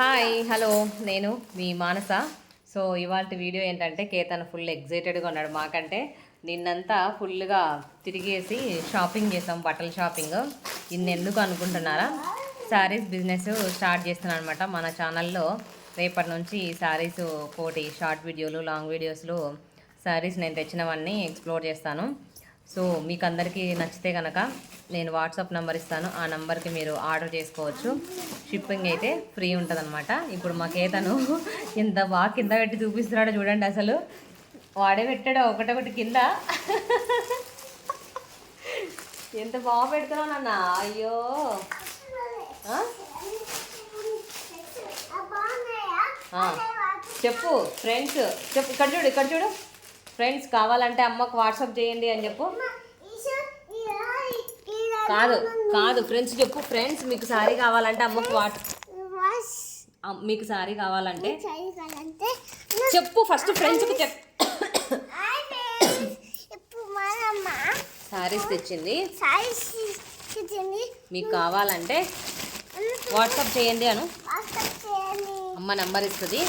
Hi hello. నేను మీ మానస. So ఇవాళ video ఏంటంటే కేతన్ ఫుల్ ఎగ్జైటెడ్గా ఉన్నాడు మాకంటే. నిన్నంతా ఫుల్గా తిరిగేసి షాపింగ్ చేసాం బట్టల షాపింగ్. ఇన్నెందుకు అనుకుంటున్నారా? శారీస్ బిజినెస్ స్టార్ట్ చేస్తున్నాను అనమాట మన ఛానల్లో రేపటి నుంచి శారీస్ కోటి షార్ట్ వీడియోలు లాంగ్ వీడియోస్లో శారీస్ నేను తెచ్చినవన్నీ ఎక్స్ప్లోర్ చేస్తాను. సో మీకు అందరికీ నచ్చితే కనుక నేను వాట్సాప్ నెంబర్ ఇస్తాను. ఆ నెంబర్కి మీరు ఆర్డర్ చేసుకోవచ్చు. షిప్పింగ్ అయితే ఫ్రీ ఉంటుందన్నమాట. ఇప్పుడు మాకేతను ఇంత బాగా కింద పెట్టి చూపిస్తున్నాడో చూడండి అసలు. వాడే పెట్టాడు ఒకటొకటి కింద. ఎంత బాగా పెడుతున్నావు నాన్న. అయ్యో. చెప్పు ఫ్రెండ్స్. చెప్పు ఇక్కడ చూడు ఇక్కడ చూడు. ఫ్రెండ్స్ కావాలంటే అమ్మకు వాట్సాప్ చేయండి అని చెప్పు. కాదు కాదు ఫ్రెండ్స్ చెప్పు. ఫ్రెండ్స్ మీకు సారీ కావాలంటే అమ్మకు వాట్ మీకు సారీ కావాలంటే చెప్పు ఫస్ట్ ఫ్రెండ్స్కి చెప్. ఇప్పుడు మనమ్మ సారీస్ తెచ్చింది. మీకు కావాలంటే వాట్సాప్ చేయండి అను. అమ్మ నంబర్ ఇస్తుంది.